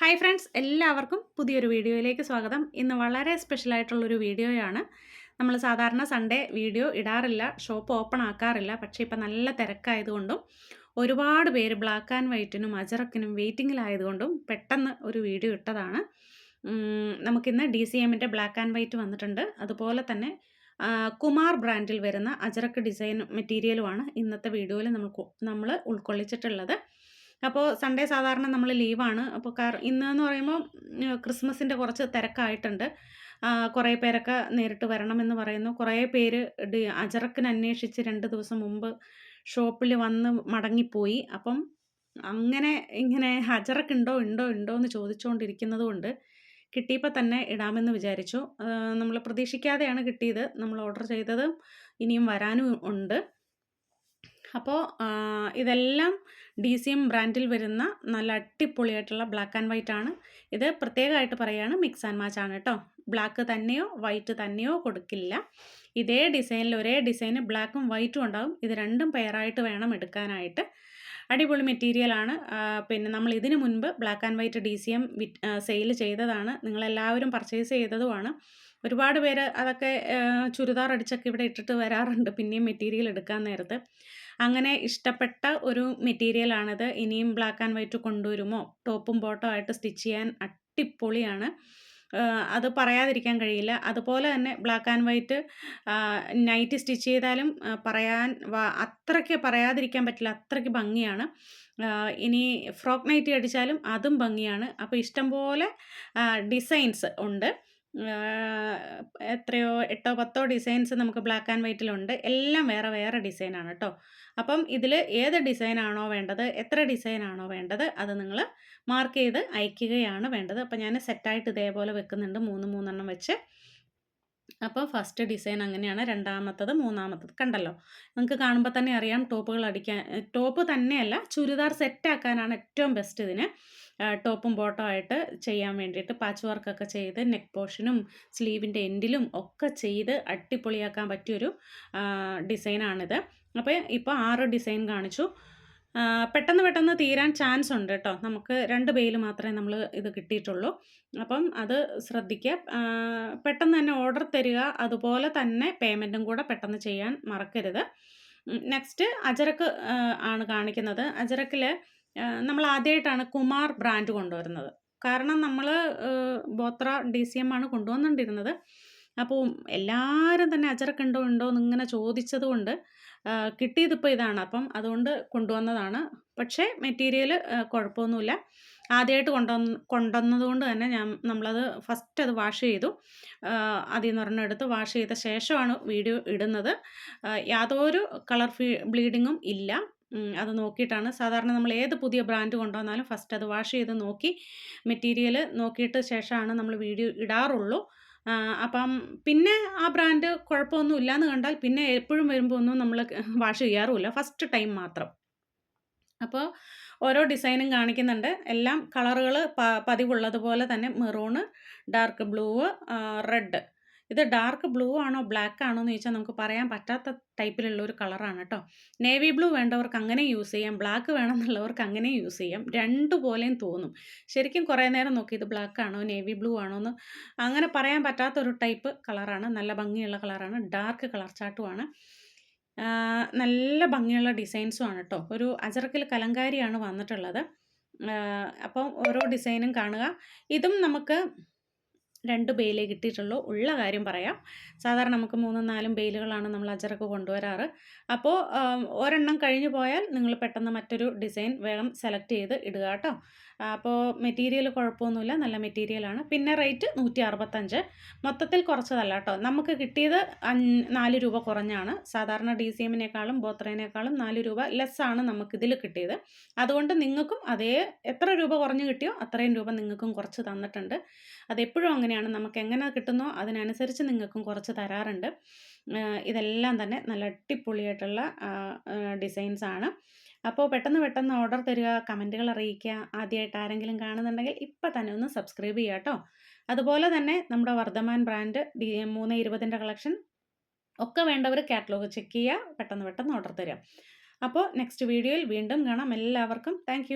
Hi friends എല്ലാവർക്കും പുതിയൊരു വീഡിയോയിലേക്ക് സ്വാഗതം. ഇന്ന് വളരെ സ്പെഷ്യൽ ആയിട്ടുള്ളൊരു വീഡിയോയാണ്. നമ്മൾ സാധാരണ സൺഡേ വീഡിയോ ഇടാറില്ല ഷോപ്പ് ഓപ്പൺ ആക്കാറില്ല പക്ഷേ ഇപ്പം നല്ല തിരക്കായതുകൊണ്ടും ഒരുപാട് പേര് ബ്ലാക്ക് ആൻഡ് വൈറ്റിനും അജറക്കിനും വെയിറ്റിങ്ങിലായതുകൊണ്ടും പെട്ടെന്ന് ഒരു വീഡിയോ ഇട്ടതാണ്. നമുക്കിന്ന് ഡി സി എമ്മിന്റെ ബ്ലാക്ക് ആൻഡ് വൈറ്റ് വന്നിട്ടുണ്ട്. അതുപോലെ തന്നെ കുമാർ ബ്രാൻഡിൽ വരുന്ന അജറക്ക് ഡിസൈൻ മെറ്റീരിയലുമാണ് ഇന്നത്തെ വീഡിയോയിൽ നമ്മൾ നമ്മൾ ഉൾക്കൊള്ളിച്ചിട്ടുള്ളത്. അപ്പോൾ സൺഡേ സാധാരണ നമ്മൾ ലീവാണ്. അപ്പോൾ കാർ ഇന്നെന്ന് പറയുമ്പോൾ ക്രിസ്മസിന്റെ കുറച്ച് തിരക്കായിട്ടുണ്ട്. കുറേ പേരൊക്കെ നേരിട്ട് വരണമെന്ന് പറയുന്നു. കുറേ പേര് അജറക്കിന് അന്വേഷിച്ച് രണ്ട് ദിവസം മുമ്പ് ഷോപ്പിൽ വന്ന് മടങ്ങിപ്പോയി. അപ്പം അങ്ങനെ ഇങ്ങനെ ഹജറക്കുണ്ടോ ഉണ്ടോ ഉണ്ടോ എന്ന് ചോദിച്ചുകൊണ്ടിരിക്കുന്നത് കൊണ്ട് കിട്ടിയപ്പോൾ തന്നെ ഇടാമെന്ന് വിചാരിച്ചു. നമ്മൾ പ്രതീക്ഷിക്കാതെയാണ് കിട്ടിയത്. നമ്മൾ ഓർഡർ ചെയ്തത് ഇനിയും വരാനും ഉണ്ട്. അപ്പോൾ ഇതെല്ലാം ഡി സി എം ബ്രാൻഡിൽ വരുന്ന നല്ല അടിപൊളിയായിട്ടുള്ള ബ്ലാക്ക് ആൻഡ് വൈറ്റ് ആണ്. ഇത് പ്രത്യേകമായിട്ട് പറയുകയാണ് മിക്സ് ആൻഡ് മാച്ച് ആണ് കേട്ടോ. ബ്ലാക്ക് തന്നെയോ വൈറ്റ് തന്നെയോ കൊടുക്കില്ല. ഇതേ ഡിസൈനിൽ ഒരേ ഡിസൈന് ബ്ലാക്കും വൈറ്റും ഉണ്ടാകും ഇത് രണ്ടും പെയറായിട്ട് വേണം എടുക്കാനായിട്ട്. അടിപൊളി മെറ്റീരിയലാണ് പിന്നെ നമ്മൾ ഇതിനു മുൻപ് black and white D C M sale ചെയ്തതാണ്. നിങ്ങളെല്ലാവരും പർച്ചേസ് ചെയ്തതുമാണ്. ഒരുപാട് പേര് അതൊക്കെ ചുരിദാർ അടിച്ചൊക്കെ ഇവിടെ ഇട്ടിട്ട് വരാറുണ്ട്. പിന്നെയും മെറ്റീരിയൽ എടുക്കാൻ നേരത്ത്. അങ്ങനെ ഇഷ്ടപ്പെട്ട ഒരു മെറ്റീരിയലാണിത് ഇനിയും ബ്ലാക്ക് ആൻഡ് വൈറ്റ് കൊണ്ടുവരുമോ? ടോപ്പും ബോട്ടോ ആയിട്ട് സ്റ്റിച്ച് ചെയ്യാൻ അടിപൊളിയാണ്. അത് പറയാതിരിക്കാൻ കഴിയില്ല. അതുപോലെ തന്നെ black and white night stitch ചെയ്താലും പറയാൻ അത്രയ്ക്ക് പറയാതിരിക്കാൻ പറ്റില്ല. അത്രയ്ക്ക് ഭംഗിയാണ്. ഇനി ഫ്രോക്ക് നൈറ്റി അടിച്ചാലും അതും ഭംഗിയാണ്. അപ്പോൾ ഇഷ്ടംപോലെ ഡിസൈൻസ് ഉണ്ട്. എത്രയോ എട്ടോ പത്തോ ഡിസൈൻസ് നമുക്ക് ബ്ലാക്ക് ആൻഡ് വൈറ്റിലുണ്ട് എല്ലാം വേറെ വേറെ ഡിസൈനാണ് കേട്ടോ അപ്പം ഇതിൽ ഏത് ഡിസൈനാണോ വേണ്ടത് എത്ര ഡിസൈനാണോ വേണ്ടത് അത് നിങ്ങൾ മാർക്ക് ചെയ്ത് അയക്കുകയാണ് വേണ്ടത്. അപ്പം ഞാൻ സെറ്റായിട്ട് ഇതേപോലെ വെക്കുന്നുണ്ട്. മൂന്ന് മൂന്നെണ്ണം വെച്ച്. അപ്പോൾ ഫസ്റ്റ് ഡിസൈൻ അങ്ങനെയാണ് രണ്ടാമത്തത് മൂന്നാമത്തത് കണ്ടല്ലോ. നിങ്ങൾക്ക് കാണുമ്പോൾ തന്നെ അറിയാം ടോപ്പുകൾ അടിക്കാൻ ടോപ്പ് തന്നെയല്ല ചുരിദാർ സെറ്റാക്കാനാണ് ഏറ്റവും ബെസ്റ്റ് ഇതിന്. ടോപ്പും ബോട്ടോ ആയിട്ട് ചെയ്യാൻ വേണ്ടിയിട്ട് പാച്ച് വർക്കൊക്കെ ചെയ്ത് നെക്ക് പോർഷനും സ്ലീവിന്റെ എൻഡിലും ഒക്കെ ചെയ്ത് അടിപൊളിയാക്കാൻ പറ്റിയൊരു ഡിസൈനാണിത് അപ്പോൾ ഇപ്പോൾ ആറ് ഡിസൈൻ കാണിച്ചു. പെട്ടെന്ന് പെട്ടെന്ന് തീരാൻ ചാൻസ് ഉണ്ട് കേട്ടോ നമുക്ക് രണ്ട് ബെയിൽ മാത്രമേ നമ്മൾ ഇത് കിട്ടിയിട്ടുള്ളൂ. അപ്പം അത് ശ്രദ്ധിക്കുക പെട്ടെന്ന് തന്നെ ഓർഡർ തരിക. അതുപോലെ തന്നെ പേയ്മെന്റും കൂടെ പെട്ടെന്ന് ചെയ്യാൻ മറക്കരുത്. നെക്സ്റ്റ് അജരക്ക് ആണ് കാണിക്കുന്നത്. അജരക്കിൽ നമ്മൾ ആദ്യമായിട്ടാണ് കുമാർ ബ്രാൻഡ് കൊണ്ടുവരുന്നത്. കാരണം നമ്മൾ ബോത്ര ഡി സി എം ആണ് കൊണ്ടുവന്നുകൊണ്ടിരുന്നത് അപ്പോൾ എല്ലാവരും തന്നെ അജറക്ക് ഉണ്ടോ ഉണ്ടോ എന്നിങ്ങനെ ചോദിച്ചത് കൊണ്ട് കിട്ടിയതിപ്പോൾ ഇതാണ്. അപ്പം അതുകൊണ്ട് കൊണ്ടുവന്നതാണ്. പക്ഷേ മെറ്റീരിയൽ കുഴപ്പമൊന്നുമില്ല. ആദ്യമായിട്ട് കൊണ്ടുവന്ന് കൊണ്ടുവന്നതുകൊണ്ട് തന്നെ ഞാൻ നമ്മളത് ഫസ്റ്റ് അത് വാഷ് ചെയ്തു. അതിൽ നിന്ന് ഒരെണ്ണം എടുത്ത് വാഷ് ചെയ്ത ശേഷമാണ് വീഡിയോ ഇടുന്നത്. യാതൊരു കളർ ബ്ലീഡിങ്ങും ഇല്ല. അത് നോക്കിയിട്ടാണ്. സാധാരണ നമ്മൾ ഏത് പുതിയ ബ്രാൻഡ് കൊണ്ടുവന്നാലും ഫസ്റ്റ് അത് വാഷ് ചെയ്ത് നോക്കി മെറ്റീരിയൽ നോക്കിയിട്ട് ശേഷമാണ് നമ്മൾ വീഡിയോ ഇടാറുള്ളൂ. അപ്പം പിന്നെ ആ ബ്രാൻഡ് കുഴപ്പമൊന്നും ഇല്ലയെന്ന് കണ്ടാൽ പിന്നെ എപ്പോഴും വരുമ്പോൾ ഒന്നും നമ്മൾ വാഷ് ചെയ്യാറുമില്ല. ഫസ്റ്റ് ടൈം മാത്രം. അപ്പോൾ ഓരോ ഡിസൈനും കാണിക്കുന്നുണ്ട്. എല്ലാം കളറുകൾ പതിവുള്ളതുപോലെ തന്നെ മെറൂണ് ഡാർക്ക് ബ്ലൂ റെഡ് ഇത് ഡാർക്ക് ബ്ലൂ ആണോ ബ്ലാക്ക് ആണോ എന്ന് ചോദിച്ചാൽ നമുക്ക് പറയാൻ പറ്റാത്ത ടൈപ്പിലുള്ള ഒരു കളറാണ് കേട്ടോ നേവി ബ്ലൂ വേണ്ടവർക്ക് അങ്ങനെ യൂസ് ചെയ്യാം. ബ്ലാക്ക് വേണമെന്നുള്ളവർക്ക് അങ്ങനെ യൂസ് ചെയ്യാം. രണ്ടു പോലെയും തോന്നും. ശരിക്കും കുറേ നേരം നോക്കി ഇത് ബ്ലാക്ക് ആണോ നേവി ബ്ലൂ ആണോ എന്ന് അങ്ങനെ പറയാൻ പറ്റാത്ത ഒരു ടൈപ്പ് കളറാണ് നല്ല ഭംഗിയുള്ള കളറാണ് ഡാർക്ക് കളർ ചാട്ടുമാണ് നല്ല ഭംഗിയുള്ള ഡിസൈൻസും ആണ് കേട്ടോ ഒരു അജറക്കിൽ കലങ്കാരിയാണ് വന്നിട്ടുള്ളത്. അപ്പം ഓരോ ഡിസൈനും കാണുക. ഇതും നമുക്ക് രണ്ട് ബെയിലേ കിട്ടിയിട്ടുള്ളൂ. ഉള്ള കാര്യം പറയാം. സാധാരണ നമുക്ക് മൂന്നും നാലും ബെയിലുകളാണ് നമ്മൾ അജറക്ക് കൊണ്ടുവരാറ്. അപ്പോൾ ഒരെണ്ണം കഴിഞ്ഞു പോയാൽ നിങ്ങൾ പെട്ടെന്ന് മറ്റൊരു ഡിസൈൻ വേഗം സെലക്ട് ചെയ്ത് ഇടുക കേട്ടോ. അപ്പോൾ മെറ്റീരിയൽ കുഴപ്പമൊന്നുമില്ല. നല്ല മെറ്റീരിയലാണ് പിന്നെ റേറ്റ് നൂറ്റി അറുപത്തഞ്ച് മൊത്തത്തിൽ കുറച്ചതല്ല കേട്ടോ. നമുക്ക് കിട്ടിയത് നാല് രൂപ കുറഞ്ഞാണ്. സാധാരണ ഡി സി എമ്മിനേക്കാളും ബോത്രേനേക്കാളും നാല് രൂപ ലെസ്സാണ് നമുക്കിതിൽ കിട്ടിയത്. അതുകൊണ്ട് നിങ്ങൾക്കും അതേ എത്ര രൂപ കുറഞ്ഞ് കിട്ടിയോ അത്രയും രൂപ നിങ്ങൾക്കും കുറച്ച് തന്നിട്ടുണ്ട്. അതെപ്പോഴും അങ്ങനെയാണ് നമുക്ക് എങ്ങനെ കിട്ടുന്നോ അതിനനുസരിച്ച് നിങ്ങൾക്കും കുറച്ച് തരാറുണ്ട്. ഇതെല്ലാം തന്നെ നല്ല അടിപൊളിയായിട്ടുള്ള ഡിസൈൻസ് ആണ്. അപ്പോൾ പെട്ടെന്ന് പെട്ടെന്ന് ഓർഡർ തരിക കമന്റുകൾ അറിയിക്കുക ആദ്യമായിട്ട് ആരെങ്കിലും കാണുന്നുണ്ടെങ്കിൽ ഇപ്പം തന്നെ ഒന്ന് സബ്സ്ക്രൈബ് ചെയ്യുക കേട്ടോ അതുപോലെ തന്നെ നമ്മുടെ വർദ്ധമാൻ ബ്രാൻഡ് ഡി മൂന്ന് ഇരുപതിന്റെ കളക്ഷൻ ഒക്കെ വേണ്ടവർ കാറ്റലോഗ് ചെക്ക് ചെയ്യുക പെട്ടെന്ന് പെട്ടെന്ന് ഓർഡർ തരിക. അപ്പോൾ നെക്സ്റ്റ് വീഡിയോയിൽ വീണ്ടും കാണാം. എല്ലാവർക്കും താങ്ക്